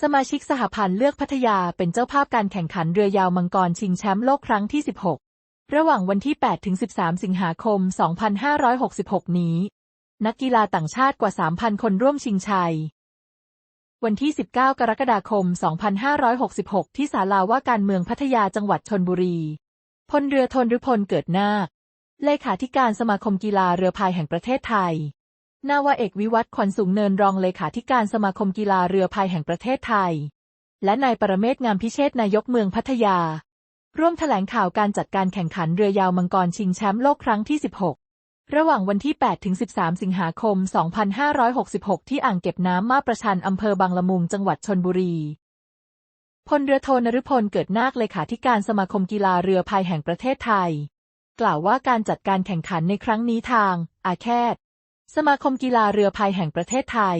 สมาชิกสหพันธ์เลือกพัทยาเป็นเจ้าภาพการแข่งขันเรือยาวมังกรชิงแชมป์โลกครั้งที่ 16 ระหว่างวันที่ 8 ถึง 13 สิงหาคม 2566 นี้ นักกีฬาต่างชาติกว่า 3,000 คนร่วมชิงชัย วันที่ 19 กรกฎาคม 2566 ที่ศาลาว่าการเมืองพัทยาจังหวัดชนบุรี พลเรือทนฤพลเกิดนาคเลขาธิการสมาคมกีฬาเรือพายแห่งประเทศไทย นาวาเอกวิวัฒน์ขวัญสูงเนินรองเลขาธิการสมาคมกีฬาเรือพายแห่งประเทศไทย และนายปรเมศงามพิเชษนายกเมืองพัทยา ร่วมแถลงข่าวการจัดการแข่งขันเรือยาวมังกรชิงแชมป์โลกครั้งที่ 16 ระหว่างวันที่ 8 ถึง 13 สิงหาคม 2566 ที่อ่างเก็บน้ำมาประชันอำเภอบางละมุงจังหวัดชนบุรีพลเรือโทนฤพลเกิดนาคเลขาธิการสมาคมกีฬาเรือพายแห่งประเทศไทย กล่าวว่าการจัดการแข่งขันในครั้งนี้ทาง อาแคด สมาคมกีฬาเรือพายแห่งประเทศไทย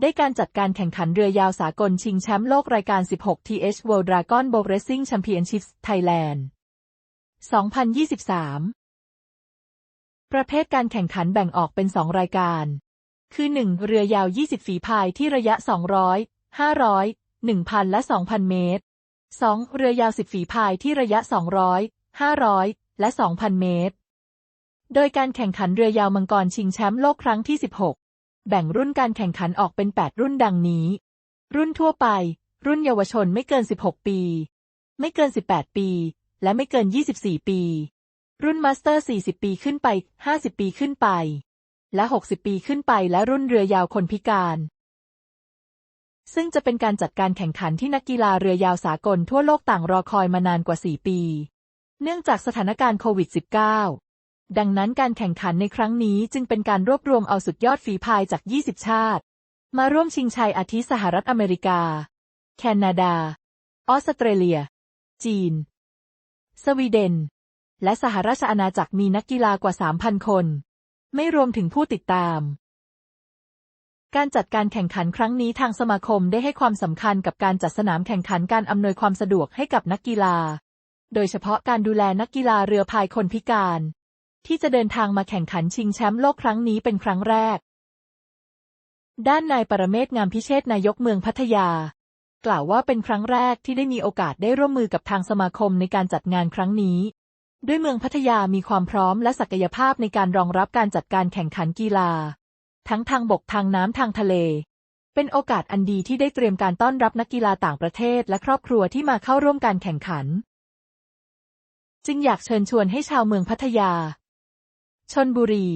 ได้การจัดการแข่งขันเรือยาวสากลชิงแชมป์โลกรายการ 16 TH World Dragon Boat Racing Championships Thailand 2023 ประเภทการแข่งขันแบ่งออกเป็น 2 รายการ คือ 1. เรือยาว 20 ฝีพายที่ระยะ 200 500 1,000 และ 2,000 เมตร 2. เรือยาว 10 ฝีพายที่ระยะ 200 500 และ 2,000 เมตร โดยการแข่งขันเรือยาวมังกรชิงแชมป์โลกครั้งที่ 16 แบ่งรุ่นการแข่งขันออกเป็น 8 รุ่นดังนี้ รุ่นทั่วไป รุ่นเยาวชนไม่เกิน 16 ปี ไม่เกิน 18 ปี และไม่เกิน 24 ปี รุ่นมาสเตอร์ 40 ปีขึ้นไป 50 ปีขึ้นไป และ 60 ปีขึ้นไป และรุ่นเรือยาวคนพิการ ซึ่งจะเป็นการจัดการแข่งขันที่นักกีฬาเรือยาวสากลทั่วโลกต่างรอคอยมานานกว่า 4 ปี เนื่องจากสถานการณ์โควิด -19 ดังนั้นการแข่งขันในครั้งนี้จึงเป็นการรวบรวมเอาสุดยอดฝีพายจาก 20 ชาติ มาร่วมชิงชัยอาทิสหรัฐอเมริกา แคนาดา ออสเตรเลีย จีน สวีเดน และสหราชอาณาจักรมีนักกีฬากว่า 3,000 คน ไม่รวมถึงผู้ติดตามการจัดการแข่งขันครั้งนี้ทางสมาคมได้ให้ความสำคัญกับการจัดสนามแข่งขันการอำนวยความสะดวกให้กับนักกีฬา โดยเฉพาะการดูแลนักกีฬาเรือพายคนพิการ ที่จะเดินทางมาแข่งขันชิงแชมป์โลกครั้งนี้เป็นครั้งแรก ด้านนายปรเมศงามพิเชษนายกเมืองพัทยา กล่าวว่าเป็นครั้งแรกที่ได้มีโอกาสได้ร่วมมือกับทางสมาคมในการจัดงานครั้งนี้ ด้วยเมืองพัทยามีความพร้อมและศักยภาพในการรองรับการจัดการแข่งขันกีฬา ทั้งทางบกทางน้ำทางทะเล เป็นโอกาสอันดีที่ได้เตรียมการต้อนรับนักกีฬาต่างประเทศและครอบครัวที่มาเข้าร่วมการแข่งขัน จึงอยากเชิญชวนให้ชาวเมืองพัทยา ชนบุรี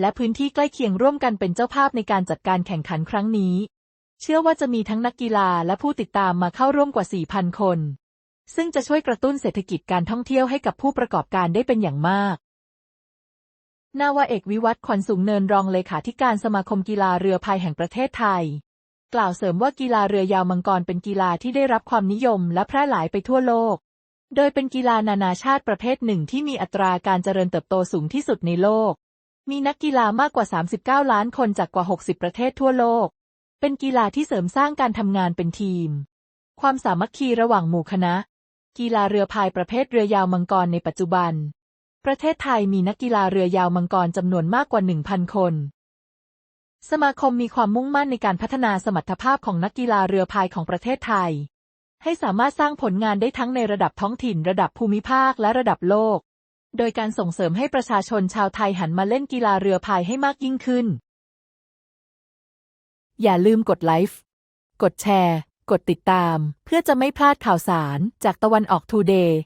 และพื้นที่ใกล้เคียงร่วมกันเป็นเจ้าภาพในการจัดการแข่งขันครั้งนี้ เชื่อว่าจะมีทั้งนักกีฬาและผู้ติดตามมาเข้าร่วมกว่า 4,000 คน ซึ่งจะช่วยกระตุ้นเศรษฐกิจการท่องเที่ยวให้กับผู้ประกอบการได้เป็นอย่างมากนาวาเอกวิวัฒน์ขวัญสูงเนินรองเลขาธิการสมาคมกีฬาเรือพายแห่งประเทศไทย กล่าวเสริมว่ากีฬาเรือยาวมังกรเป็นกีฬาที่ได้รับความนิยมและแพร่หลายไปทั่วโลก โดยเป็นกีฬานานาชาติประเภทหนึ่งที่มีอัตราการเจริญเติบโตสูงที่สุดในโลก มีนักกีฬามากกว่า 39 ล้านคนจากกว่า 60 ประเทศทั่วโลก เป็นกีฬาที่เสริมสร้างการทำงานเป็นทีม ความสามัคคีระหว่างหมู่คณะ กีฬาเรือพายประเภทเรือยาวมังกรในปัจจุบัน ประเทศไทยมีนักกีฬาเรือยาวมังกรจำนวนมากกว่า 1,000 คนสมาคมมีความมุ่งมั่นในการพัฒนาสมรรถภาพของนักกีฬาเรือพายของประเทศไทย ให้สามารถสร้างผลงานได้ทั้งในระดับท้องถิ่น ระดับภูมิภาคและระดับโลก โดยการส่งเสริมให้ประชาชนชาวไทยหันมาเล่นกีฬาเรือพายให้มากยิ่งขึ้น อย่าลืมกดไลค์ กดแชร์ กดติดตาม เพื่อจะไม่พลาดข่าวสารจากตะวันออกทูเดย์